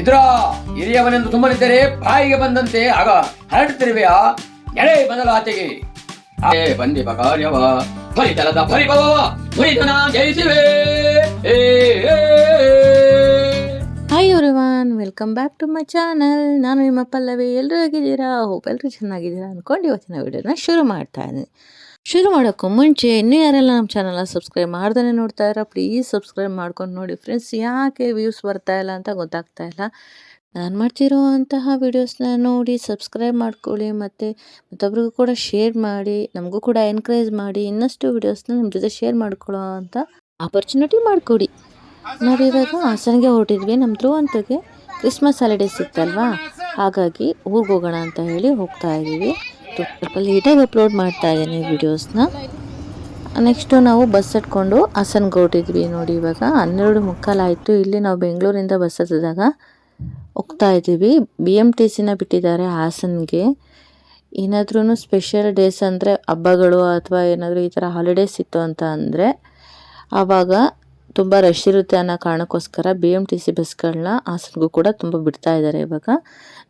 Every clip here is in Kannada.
ಇದ್ರ ಹಿರಿಯವನೆಂದು ತುಂಬಲಿದ್ದರೆ ಬಾಯಿಗೆ ಬಂದಂತೆ ಆಗ ಹರಡುತ್ತಿರುವೆಯಾ? ಎಳೆ ಬದಲ ಆಚೆಗೆ ಆಚೆ ಬಂದಿಪ ಕಾರ್ಯವ ಫಲಿತಲದ ಪರಿಭವ ಮುರಿದನ ಜಯಿಸಿವೆ. Hi everyone welcome back to my channel ನಾನು ನಿಮ್ಮ ಪಲ್ಲವಿ ಎಲ್ಲರೂ ಆಗಿದ್ದೀರಾ ಹೋಪ್ ಎಲ್ಲರೂ ಚೆನ್ನಾಗಿದ್ದೀರಾ ಅಂದ್ಕೊಂಡು ಇವತ್ತಿನ ವಿಡಿಯೋನ ಶುರು ಮಾಡ್ತಾ ಇದ್ದೀನಿ. ಶುರು ಮಾಡೋಕ್ಕೂ ಮುಂಚೆ ಇನ್ನೂ ಯಾರೆಲ್ಲ ನಮ್ಮ ಚಾನಲ್ನ ಸಬ್ಸ್ಕ್ರೈಬ್ ಮಾಡ್ದೇ ನೋಡ್ತಾ ಇರೋ ಪ್ಲೀಸ್ ಸಬ್ಸ್ಕ್ರೈಬ್ ಮಾಡ್ಕೊಂಡು ನೋಡಿ ಫ್ರೆಂಡ್ಸ್ ಯಾಕೆ ವ್ಯೂಸ್ ಬರ್ತಾ ಇಲ್ಲ ಅಂತ ಗೊತ್ತಾಗ್ತಾ ಇಲ್ಲ. ನಾನು ಮಾಡ್ತಿರೋ ಅಂತಹ ವೀಡಿಯೋಸ್ನ ನೋಡಿ ಸಬ್ಸ್ಕ್ರೈಬ್ ಮಾಡ್ಕೊಳ್ಳಿ ಮತ್ತು ಮತ್ತೊಬ್ರಿಗೂ ಕೂಡ ಶೇರ್ ಮಾಡಿ, ನಮಗೂ ಕೂಡ ಎನ್ಕರೇಜ್ ಮಾಡಿ, ಇನ್ನಷ್ಟು ವೀಡಿಯೋಸ್ನ ನಿಮ್ಮ ಜೊತೆ ಶೇರ್ ಮಾಡ್ಕೊಳ್ಳೋ ಅಂತ ಆಪರ್ಚುನಿಟಿ ಮಾಡಿಕೊಡಿ. ನಾವಿವಾಗ ಹಾಸನಿಗೆ ಹೊರಟಿದ್ವಿ ನಮ್ಮ ಧ್ರುವಂತಗೆ ಕ್ರಿಸ್ಮಸ್ ಹಾಲಿಡೇಸ್ ಇತ್ತಲ್ವಾ? ಹಾಗಾಗಿ ಊರಿಗೆ ಹೋಗೋಣ ಅಂತ ಹೇಳಿ ಹೋಗ್ತಾ ಇದ್ದೀವಿ ಸ್ವಲ್ಪ ಲೇಟಾಗಿ ಅಪ್ಲೋಡ್ ಮಾಡ್ತಾ ಇದ್ದೀನಿ ವೀಡಿಯೋಸ್ನ ನೆಕ್ಸ್ಟು ನಾವು ಬಸ್ ಹತ್ಕೊಂಡು ಹಾಸನ್ಗೆ ಹೊರಟಿದ್ವಿ ನೋಡಿ ಇವಾಗ. ಹನ್ನೆರಡು ಮುಕ್ಕಾಲಾಯಿತು ಇಲ್ಲಿ ನಾವು ಬೆಂಗಳೂರಿಂದ ಬಸ್ ಹತ್ತಿದಾಗ ಹೋಗ್ತಾ ಇದ್ದೀವಿ. ಬಿ ಎಂ ಟಿ ಸಿನ ಬಿಟ್ಟಿದ್ದಾರೆ ಹಾಸನ್ಗೆ. ಏನಾದ್ರೂ ಸ್ಪೆಷಲ್ ಡೇಸ್ ಅಂದರೆ ಹಬ್ಬಗಳು ಅಥವಾ ಏನಾದರೂ ಈ ಥರ ಹಾಲಿಡೇಸ್ ಇತ್ತು ಅಂತ ಅಂದರೆ, ಆವಾಗ ತುಂಬ ರಶ್ ಇರುತ್ತೆ ಅನ್ನೋ ಕಾರಣಕ್ಕೋಸ್ಕರ ಬಿ ಎಂ ಟಿ ಸಿ ಬಸ್ಗಳನ್ನ ಹಾಸನ್ಗೂ ಕೂಡ ತುಂಬ ಬಿಡ್ತಾ ಇದ್ದಾರೆ ಇವಾಗ.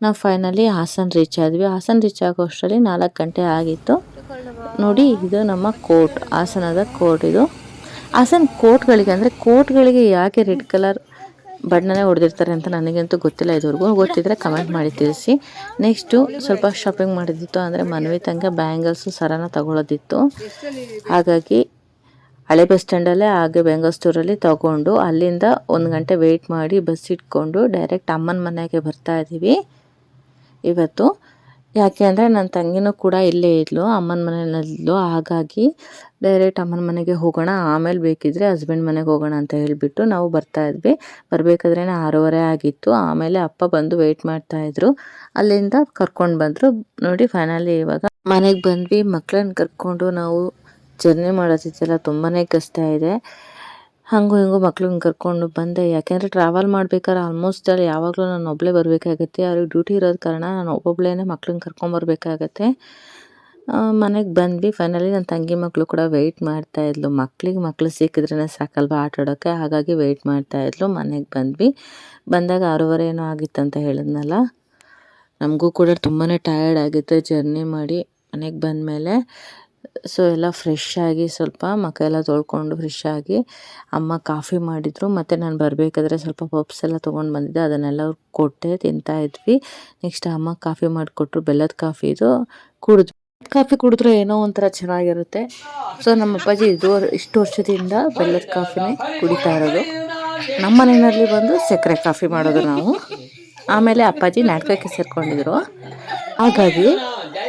ನಾವು ಫೈನಲಿ ಹಾಸನ್ ರೀಚ್ ಆದ್ವಿ. ಹಾಸನ್ ರೀಚ್ ಆಗೋ ಅಷ್ಟರಲ್ಲಿ ನಾಲ್ಕು ಗಂಟೆ ಆಗಿತ್ತು. ನೋಡಿ, ಇದು ನಮ್ಮ ಕೋರ್ಟ್, ಹಾಸನದ ಕೋರ್ಟ್ ಇದು. ಹಾಸನ್ ಕೋರ್ಟ್ಗಳಿಗೆ ಅಂದರೆ ಕೋರ್ಟ್ಗಳಿಗೆ ಯಾಕೆ ರೆಡ್ ಕಲರ್ ಬಣ್ಣನೇ ಹೊಡೆದಿರ್ತಾರೆ ಅಂತ ನನಗಂತೂ ಗೊತ್ತಿಲ್ಲ. ಇದುವರೆಗೂ ಗೊತ್ತಿದ್ರೆ ಕಮೆಂಟ್ ಮಾಡಿ ತಿಳಿಸಿ. ನೆಕ್ಸ್ಟು ಸ್ವಲ್ಪ ಶಾಪಿಂಗ್ ಮಾಡಿದ್ದಿತ್ತು ಅಂದರೆ ಮನವಿ ತಂಗ ಬ್ಯಾಂಗಲ್ಸು ಸರನ ತಗೊಳ್ಳೋದಿತ್ತು ಹಾಗಾಗಿ ಹಳೆ ಬಸ್ ಸ್ಟ್ಯಾಂಡಲ್ಲೇ ಹಾಗೆ ಬೆಂಗಲ್ ಸ್ಟೋರಲ್ಲಿ ತಗೊಂಡು ಅಲ್ಲಿಂದ ಒಂದು ಗಂಟೆ ವೆಯ್ಟ್ ಮಾಡಿ ಬಸ್ ಇಟ್ಕೊಂಡು ಡೈರೆಕ್ಟ್ ಅಮ್ಮನ ಮನೆಗೆ ಬರ್ತಾ ಇದ್ದೀವಿ. ಇವತ್ತು ಯಾಕೆ ಅಂದರೆ ನನ್ನ ತಂಗಿನೂ ಕೂಡ ಇಲ್ಲೇ ಇದ್ಲು, ಅಮ್ಮನ ಮನೆಯಲ್ಲಿದ್ಲು ಹಾಗಾಗಿ ಡೈರೆಕ್ಟ್ ಅಮ್ಮನ ಮನೆಗೆ ಹೋಗೋಣ, ಆಮೇಲೆ ಬೇಕಿದ್ರೆ ಹಸ್ಬೆಂಡ್ ಮನೆಗೆ ಹೋಗೋಣ ಅಂತ ಹೇಳಿಬಿಟ್ಟು ನಾವು ಬರ್ತಾ ಇದ್ವಿ. ಬರಬೇಕಾದ್ರೆ ಆರೂವರೆ ಆಗಿತ್ತು, ಆಮೇಲೆ ಅಪ್ಪ ಬಂದು ವೆಯ್ಟ್ ಮಾಡ್ತಾ ಇದ್ರು. ಅಲ್ಲಿಂದ ಕರ್ಕೊಂಡು ಬಂದರು. ನೋಡಿ ಫೈನಲಿ ಇವಾಗ ಮನೆಗೆ ಬಂದ್ವಿ ಮಕ್ಕಳನ್ನ ಕರ್ಕೊಂಡು ನಾವು ಜರ್ನಿ ಮಾಡೋದಿದ್ದೆಲ್ಲ ತುಂಬಾ ಕಷ್ಟ ಇದೆ. ಹಂಗೂ ಹಿಂಗೂ ಮಕ್ಳನ್ನ ಕರ್ಕೊಂಡು ಬಂದೆ. ಯಾಕೆಂದರೆ ಟ್ರಾವೆಲ್ ಮಾಡ್ಬೇಕಾದ್ರೆ ಆಲ್ಮೋಸ್ಟ್ ಅಲ್ಲಿ ಯಾವಾಗಲೂ ನಾನು ಒಬ್ಬಳೇ ಬರಬೇಕಾಗತ್ತೆ. ಅವ್ರಿಗೆ ಡ್ಯೂಟಿ ಇರೋದ ಕಾರಣ ನಾನು ಒಬ್ಬೊಬ್ಳೇ ಮಕ್ಳನ್ನ ಕರ್ಕೊಂಬರ್ಬೇಕಾಗತ್ತೆ ಮನೆಗೆ ಬಂದ್ವಿ. ಫೈನಲಿ ನನ್ನ ತಂಗಿ ಮಕ್ಕಳು ಕೂಡ ವೆಯ್ಟ್ ಮಾಡ್ತಾ ಇದ್ಲು. ಮಕ್ಳಿಗೆ ಮಕ್ಳು ಸಿಕ್ಕಿದ್ರೇ ಸಾಕಲ್ವ ಆಟಾಡೋಕ್ಕೆ ಹಾಗಾಗಿ ವೆಯ್ಟ್ ಮಾಡ್ತಾ ಇದ್ಲು. ಮನೆಗೆ ಬಂದ್ವಿ. ಬಂದಾಗ ಆರೂವರೆ ಏನೋ ಆಗಿತ್ತು ಅಂತ ಹೇಳಿದ್ನಲ್ಲ? ನಮಗೂ ಕೂಡ ತುಂಬಾ ಟಯರ್ಡ್ ಆಗಿತ್ತು. ಜರ್ನಿ ಮಾಡಿ ಮನೆಗೆ ಬಂದಮೇಲೆ. ಸೊ ಎಲ್ಲ ಫ್ರೆಶ್ ಆಗಿ ಸ್ವಲ್ಪ ಮಕ್ಕ ಎಲ್ಲ ತೊಳ್ಕೊಂಡು ಫ್ರೆಶ್ ಆಗಿ ಅಮ್ಮ ಕಾಫಿ ಮಾಡಿದರು. ಮತ್ತು ನಾನು ಬರಬೇಕಾದ್ರೆ ಸ್ವಲ್ಪ ಪಪ್ಸ್ ಎಲ್ಲ ತೊಗೊಂಡು ಬಂದಿದ್ದೆ. ಅದನ್ನೆಲ್ಲ ಕೊಟ್ಟೆ, ತಿಂತಾ ಇದ್ವಿ. ನೆಕ್ಸ್ಟ್ ಅಮ್ಮ ಕಾಫಿ ಮಾಡಿಕೊಟ್ರು. ಬೆಲ್ಲದ ಕಾಫಿ ಇದು ಕುಡಿದ್ವಿ ಕಾಫಿ ಕುಡಿದ್ರೆ ಏನೋ ಒಂಥರ ಚೆನ್ನಾಗಿರುತ್ತೆ. ಸೊ ನಮ್ಮ ಅಪ್ಪಾಜಿ ಇದು ಇಷ್ಟು ವರ್ಷದಿಂದ ಬೆಲ್ಲದ ಕಾಫಿನೇ ಕುಡಿತಾ ಇರೋದು. ನಮ್ಮ ಮನೆಯಲ್ಲಿ ಬಂದು ಸಕ್ಕರೆ ಕಾಫಿ ಮಾಡೋದು ನಾವು. ಆಮೇಲೆ ಅಪ್ಪಾಜಿ ನಾಟಕಕ್ಕೆ ಸೇರ್ಕೊಂಡಿದ್ರು. ಹಾಗಾಗಿ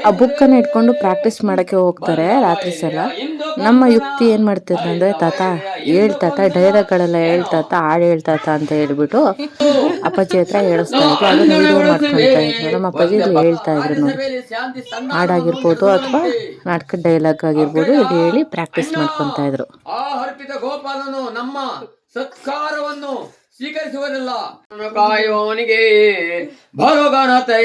ಆ ಬುಕ್ಕನ್ನು ಇಟ್ಕೊಂಡು ಪ್ರಾಕ್ಟೀಸ್ ಮಾಡೋಕ್ಕೆ ಹೋಗ್ತಾರೆ ರಾತ್ರಿ ಸಲ. ನಮ್ಮ ಯುಕ್ತಿ ಏನು ಮಾಡ್ತಿದ್ರು ಅಂದರೆ, ತಾತ ಹೇಳ್ತಾತ ಡೈಲಾಗ್ಗಳೆಲ್ಲ ಹೇಳ್ತಾತ ಹಾಡು ಹೇಳ್ತಾತ ಅಂತ ಹೇಳ್ಬಿಟ್ಟು ಅಪ್ಪಾಜಿ ಹತ್ರ ಹೇಳಿಸ್ತಾ ಇದ್ರು. ಅದನ್ನ ಮಾಡ್ಕೊಳ್ತಾ ಇದ್ರು. ನಮ್ಮ ಅಪ್ಪಾಜಿ ಹೇಳ್ತಾ ಇದ್ರು ನೋಡಿ. ಹಾಡಾಗಿರ್ಬೋದು ಅಥವಾ ನಾಟಕದ ಡೈಲಾಗ್ ಆಗಿರ್ಬೋದು ಇದು ಹೇಳಿ ಪ್ರಾಕ್ಟೀಸ್ ಮಾಡ್ಕೊತಾ ಇದ್ರು. ಸತ್ಕಾರವನ್ನು ಸ್ವೀಕರಿಸುವುದಿಲ್ಲ ಕಾಯೋನಿಗೆ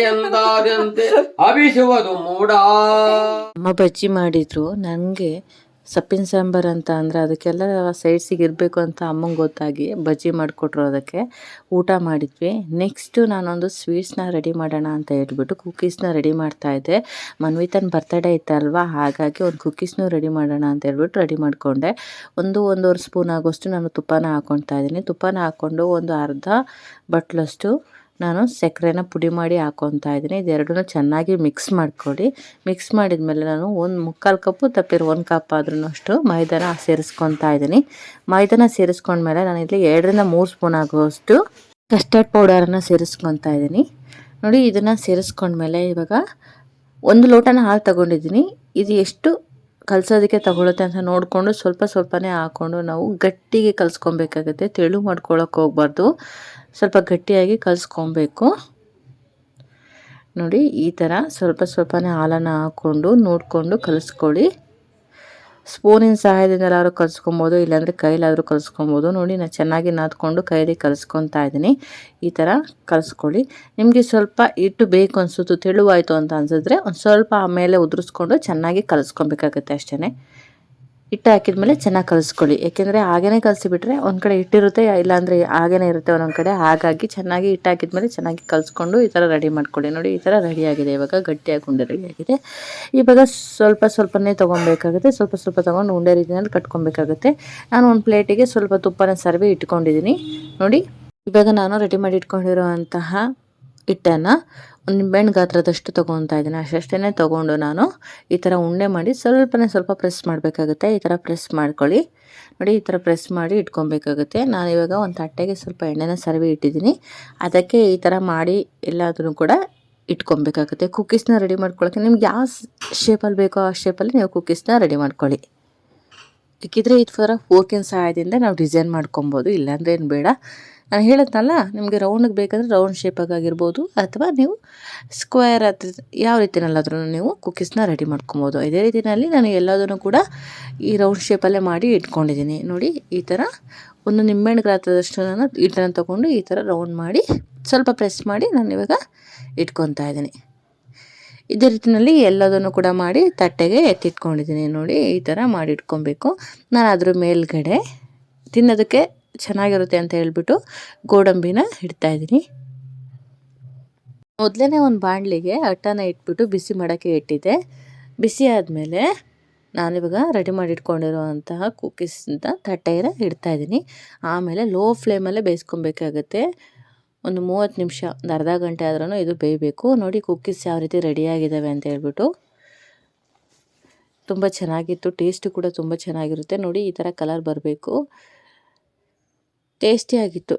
ಎಂದಾದಂತೆ ಅಭಿಸುವುದು ಮೂಡ. ಅಮ್ಮ ಬಜ್ಜಿ ಮಾಡಿದ್ರು. ನನಗೆ ಸೊಪ್ಪಿನ ಸಾಂಬಾರು ಅಂತ ಅಂದರೆ ಅದಕ್ಕೆಲ್ಲ ಸೈಡ್ಸಿಗೆ ಇರಬೇಕು ಅಂತ ಅಮ್ಮಂಗೆ ಗೊತ್ತಾಗಿ ಬಜ್ಜಿ ಮಾಡಿಕೊಟ್ರು ಅದಕ್ಕೆ. ಊಟ ಮಾಡಿದ್ವಿ. ನೆಕ್ಸ್ಟು ನಾನೊಂದು ಸ್ವೀಟ್ಸ್ನ ರೆಡಿ ಮಾಡೋಣ ಅಂತ ಹೇಳ್ಬಿಟ್ಟು ಕುಕ್ಕೀಸ್ನ ರೆಡಿ ಮಾಡ್ತಾಯಿದ್ದೆ ಮನ್ವಿತನ್ ಬರ್ತಡೇ ಇತ್ತಲ್ವ? ಹಾಗಾಗಿ ಒಂದು ಕುಕ್ಕೀಸ್ನೂ ರೆಡಿ ಮಾಡೋಣ ಅಂತ ಹೇಳ್ಬಿಟ್ಟು ರೆಡಿ ಮಾಡಿಕೊಂಡೆ. ಒಂದು ಒಂದೂವರೆ ಸ್ಪೂನ್ ಆಗೋಷ್ಟು ನಾನು ತುಪ್ಪನ ಹಾಕ್ಕೊಳ್ತಾ ಇದ್ದೀನಿ. ತುಪ್ಪನ ಹಾಕ್ಕೊಂಡು ಒಂದು ಅರ್ಧ ಬಟ್ಲಷ್ಟು ನಾನು ಸಕ್ಕರೆನ ಪುಡಿ ಮಾಡಿ ಹಾಕ್ಕೊತಾ ಇದ್ದೀನಿ. ಇದೆರಡನ್ನೂ ಚೆನ್ನಾಗಿ ಮಿಕ್ಸ್ ಮಾಡ್ಕೊಳ್ಳಿ. ಮಿಕ್ಸ್ ಮಾಡಿದ ಮೇಲೆ ನಾನು ಒಂದು ಮುಕ್ಕಾಲು ಕಪ್ಪು ತಪ್ಪಿರೋ ಒಂದು ಕಪ್ ಆದ್ರೂ ಅಷ್ಟು ಮೈದಾನ ಸೇರಿಸ್ಕೊತಾ ಇದ್ದೀನಿ. ಮೈದಾನ ಸೇರಿಸ್ಕೊಂಡ್ಮೇಲೆ ನಾನು ಇಲ್ಲಿ ಎರಡರಿಂದ ಮೂರು ಸ್ಪೂನ್ ಆಗುವಷ್ಟು ಕಸ್ಟರ್ಡ್ ಪೌಡರನ್ನು ಸೇರಿಸ್ಕೊತಾ ಇದ್ದೀನಿ. ನೋಡಿ, ಇದನ್ನು ಸೇರಿಸ್ಕೊಂಡ್ಮೇಲೆ ಇವಾಗ ಒಂದು ಲೋಟನ ಹಾಲು ತಗೊಂಡಿದ್ದೀನಿ. ಇದು ಎಷ್ಟು ಕಲಸೋದಕ್ಕೆ ತಗೊಳುತ್ತೆ ಅಂತ ನೋಡಿಕೊಂಡು ಸ್ವಲ್ಪ ಸ್ವಲ್ಪನೇ ಹಾಕ್ಕೊಂಡು ನಾವು ಗಟ್ಟಿಗೆ ಕಲಿಸ್ಕೊಬೇಕಾಗುತ್ತೆ. ತೆಳು ಮಾಡ್ಕೊಳಕ್ಕೆ ಹೋಗ್ಬಾರ್ದು. ಸ್ವಲ್ಪ ಗಟ್ಟಿಯಾಗಿ ಕಲಿಸ್ಕೊಬೇಕು. ನೋಡಿ, ಈ ಥರ ಸ್ವಲ್ಪ ಸ್ವಲ್ಪನೇ ಹಾಲನ್ನು ಹಾಕ್ಕೊಂಡು ನೋಡಿಕೊಂಡು ಕಲಿಸ್ಕೊಳ್ಳಿ. ಸ್ಪೂನಿನ ಸಹಾಯದಿಂದ ಕಲಿಸ್ಕೊಬೋದು, ಇಲ್ಲಾಂದರೆ ಕೈಲಾದರೂ ಕಲಿಸ್ಕೊಬೋದು. ನೋಡಿ ನಾನು ಚೆನ್ನಾಗಿ ನಾದ್ಕೊಂಡು ಕೈಲಿ ಕಲಿಸ್ಕೊತಾ ಇದ್ದೀನಿ. ಈ ಥರ ಕಲಿಸ್ಕೊಳ್ಳಿ. ನಿಮಗೆ ಸ್ವಲ್ಪ ಹಿಟ್ಟು ಬೇಕು ಅನಿಸುತ್ತು, ತೆಳುವಾಯಿತು ಅಂತ ಅನ್ಸಿದ್ರೆ ಒಂದು ಸ್ವಲ್ಪ ಆಮೇಲೆ ಉದುರಿಸ್ಕೊಂಡು ಚೆನ್ನಾಗಿ ಕಲಿಸ್ಕೊಬೇಕಾಗುತ್ತೆ ಅಷ್ಟೇ ಹಿಟ್ಟು ಹಾಕಿದ್ಮೇಲೆ ಚೆನ್ನಾಗಿ ಕಲಿಸ್ಕೊಳ್ಳಿ. ಯಾಕೆಂದರೆ ಹಾಗೆಯೇ ಕಲಿಸಿಬಿಟ್ರೆ ಒಂದು ಕಡೆ ಹಿಟ್ಟಿರುತ್ತೆ, ಇಲ್ಲಾಂದರೆ ಹಾಗೆಯೇ ಇರುತ್ತೆ ಒಂದೊಂದು ಕಡೆ. ಹಾಗಾಗಿ ಚೆನ್ನಾಗಿ ಹಿಟ್ಟು ಹಾಕಿದ್ಮೇಲೆ ಚೆನ್ನಾಗಿ ಕಲಿಸ್ಕೊಂಡು ಈ ಥರ ರೆಡಿ ಮಾಡ್ಕೊಳ್ಳಿ. ನೋಡಿ, ಈ ಥರ ರೆಡಿಯಾಗಿದೆ ಇವಾಗ ಗಟ್ಟಿಯಾಗಿ ಉಂಡೆ ರೆಡಿಯಾಗಿದೆ ಇವಾಗ ಸ್ವಲ್ಪ ಸ್ವಲ್ಪನೇ ತೊಗೊಬೇಕಾಗುತ್ತೆ. ಸ್ವಲ್ಪ ಸ್ವಲ್ಪ ತೊಗೊಂಡು ಉಂಡೆ ರೀತಿಯಲ್ಲಿ ಕಟ್ಕೊಬೇಕಾಗುತ್ತೆ. ನಾನು ಒಂದು ಪ್ಲೇಟಿಗೆ ಸ್ವಲ್ಪ ತುಪ್ಪನ ಸರ್ವಿ ಇಟ್ಕೊಂಡಿದ್ದೀನಿ. ನೋಡಿ, ಇವಾಗ ನಾನು ರೆಡಿ ಮಾಡಿ ಇಟ್ಕೊಂಡಿರುವಂತಹ ಹಿಟ್ಟನ್ನು ಒಂದು ನಿಂಬೆಹಣ್ಣು ಗಾತ್ರದಷ್ಟು ತೊಗೊತಾ ಇದ್ದೀನಿ. ಅಷ್ಟೇ ತೊಗೊಂಡು ನಾನು ಈ ಥರ ಉಂಡೆ ಮಾಡಿ ಸ್ವಲ್ಪನೇ ಸ್ವಲ್ಪ ಪ್ರೆಸ್ ಮಾಡಬೇಕಾಗುತ್ತೆ. ಈ ಥರ ಪ್ರೆಸ್ ಮಾಡ್ಕೊಳ್ಳಿ. ನೋಡಿ, ಈ ಥರ ಪ್ರೆಸ್ ಮಾಡಿ ಇಟ್ಕೊಬೇಕಾಗುತ್ತೆ ನಾನು ಇವಾಗ ಒಂದು ತಟ್ಟೆಗೆ ಸ್ವಲ್ಪ ಎಣ್ಣೆನ ಸರ್ವಿ ಇಟ್ಟಿದ್ದೀನಿ. ಅದಕ್ಕೆ ಈ ಥರ ಮಾಡಿ ಎಲ್ಲಾದರೂ ಕೂಡ ಇಟ್ಕೊಬೇಕಾಗುತ್ತೆ ಕುಕ್ಕೀಸ್ನ ರೆಡಿ ಮಾಡ್ಕೊಳ್ಳೋಕ್ಕೆ ನಿಮ್ಗೆ ಯಾವ ಶೇಪಲ್ಲಿ ಬೇಕೋ ಆ ಶೇಪಲ್ಲಿ ನೀವು ಕುಕ್ಕೀಸ್ನ ರೆಡಿ ಮಾಡ್ಕೊಳ್ಳಿ. ಬೇಕಿದ್ರೆ ಈ ಥರ ಫೋರ್ಕಿನ ಸಹಾಯದಿಂದ ನಾವು ಡಿಸೈನ್ ಮಾಡ್ಕೊಬೋದು ಇಲ್ಲಾಂದ್ರೆ ಏನು ಬೇಡ. ನಾನು ಹೇಳಿದ್ನಲ್ಲ, ನಿಮಗೆ ರೌಂಡಿಗೆ ಬೇಕಾದರೆ ರೌಂಡ್ ಶೇಪಾಗಿರ್ಬೋದು ಅಥವಾ ನೀವು ಸ್ಕ್ವೇರ್ ಹತ್ರ ಯಾವ ರೀತಿಯಲ್ಲಾದ್ರೂ ನೀವು ಕುಕ್ಕೀಸ್ನ ರೆಡಿ ಮಾಡ್ಕೊಬೋದು. ಇದೇ ರೀತಿಯಲ್ಲಿ ನಾನು ಎಲ್ಲದನ್ನು ಕೂಡ ಈ ರೌಂಡ್ ಶೇಪಲ್ಲೇ ಮಾಡಿ ಇಟ್ಕೊಂಡಿದ್ದೀನಿ. ನೋಡಿ, ಈ ಥರ ಒಂದು ನಿಂಬೆಹಣ್ಣು ಗಾತ್ರದಷ್ಟು ನಾನು ಹಿಟ್ಟನ್ನು ತೊಗೊಂಡು ಈ ಥರ ರೌಂಡ್ ಮಾಡಿ ಸ್ವಲ್ಪ ಪ್ರೆಸ್ ಮಾಡಿ ನಾನು ಇವಾಗ ಇಟ್ಕೊತಾ ಇದ್ದೀನಿ. ಇದೇ ರೀತಿಯಲ್ಲಿ ಎಲ್ಲದನ್ನು ಕೂಡ ಮಾಡಿ ತಟ್ಟೆಗೆ ಎತ್ತಿಟ್ಕೊಂಡಿದ್ದೀನಿ. ನೋಡಿ, ಈ ಥರ ಮಾಡಿ ಇಟ್ಕೊಬೇಕು. ನಾನು ಅದ್ರ ಮೇಲ್ಗಡೆ ತಿನ್ನೋದಕ್ಕೆ ಚೆನ್ನಾಗಿರುತ್ತೆ ಅಂತ ಹೇಳ್ಬಿಟ್ಟು ಗೋಡಂಬಿನ ಇಡ್ತಾ ಇದ್ದೀನಿ. ಮೊದಲೇ ಒಂದು ಬಾಣಲಿಗೆ ಅಟ್ಟನ ಇಟ್ಬಿಟ್ಟು ಬಿಸಿ ಮಾಡೋಕ್ಕೆ ಇಟ್ಟಿದ್ದೆ. ಬಿಸಿ ಆದಮೇಲೆ ನಾನಿವಾಗ ರೆಡಿ ಮಾಡಿ ಇಟ್ಕೊಂಡಿರುವಂತಹ ಕುಕ್ಕೀಸ್ನ ಇಡ್ತಾ ಇದ್ದೀನಿ. ಆಮೇಲೆ ಲೋ ಫ್ಲೇಮಲ್ಲೇ ಬೇಯಿಸ್ಕೊಬೇಕಾಗತ್ತೆ. ಒಂದು ಮೂವತ್ತು ನಿಮಿಷ, ಒಂದು ಅರ್ಧ ಗಂಟೆ ಆದ್ರೂ ಇದು ಬೇಯಬೇಕು. ನೋಡಿ ಕುಕ್ಕೀಸ್ ಯಾವ ರೀತಿ ರೆಡಿಯಾಗಿದ್ದಾವೆ ಅಂತ ಹೇಳ್ಬಿಟ್ಟು. ತುಂಬ ಚೆನ್ನಾಗಿತ್ತು ಟೇಸ್ಟು ಕೂಡ ತುಂಬ ಚೆನ್ನಾಗಿರುತ್ತೆ. ನೋಡಿ ಈ ಥರ ಕಲರ್ ಬರಬೇಕು. ಟೇಸ್ಟಿಯಾಗಿತ್ತು.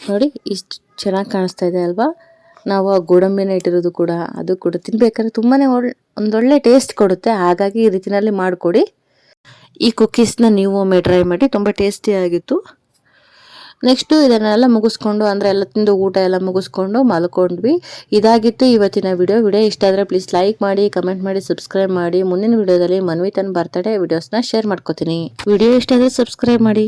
ನೋಡಿ, ಇಷ್ಟು ಚೆನ್ನಾಗಿ ಕಾಣಿಸ್ತಾ ಇದೆ ಅಲ್ವಾ? ನಾವು ಆ ಗೋಡಂಬಿನ ಇಟ್ಟಿರೋದು ಕೂಡ, ಅದು ಕೂಡ ತಿನ್ಬೇಕಾದ್ರೆ ತುಂಬಾ ಒಳ್ಳೆ ಒಂದೊಳ್ಳೆ ಟೇಸ್ಟ್ ಕೊಡುತ್ತೆ. ಹಾಗಾಗಿ ಈ ರೀತಿಯಲ್ಲಿ ಮಾಡಿಕೊಡಿ. ಈ ಕುಕ್ಕೀಸ್ನ ನೀವು ಒಮ್ಮೆ ಟ್ರೈ ಮಾಡಿ, ತುಂಬ ಟೇಸ್ಟಿಯಾಗಿತ್ತು ನೆಕ್ಸ್ಟು ಇದನ್ನೆಲ್ಲ ಮುಗಿಸ್ಕೊಂಡು, ಅಂದರೆ ಎಲ್ಲ ತಿಂದು ಊಟ ಎಲ್ಲ ಮುಗಿಸ್ಕೊಂಡು ಮಲ್ಕೊಂಡ್ವಿ. ಇದಾಗಿತ್ತು ಇವತ್ತಿನ ವಿಡಿಯೋ ವಿಡಿಯೋ ಇಷ್ಟ ಆದರೆ ಪ್ಲೀಸ್ ಲೈಕ್ ಮಾಡಿ ಕಮೆಂಟ್ ಮಾಡಿ ಸಬ್ಸ್ಕ್ರೈಬ್ ಮಾಡಿ. ಮುಂದಿನ ವಿಡಿಯೋದಲ್ಲಿ ಮನ್ವಿ ತನ್ನ ಬರ್ತಡೇ ವಿಡಿಯೋಸ್ನ ಶೇರ್ ಮಾಡ್ಕೋತೀನಿ. ವಿಡಿಯೋ ಇಷ್ಟ ಆದರೆ ಸಬ್ಸ್ಕ್ರೈಬ್ ಮಾಡಿ.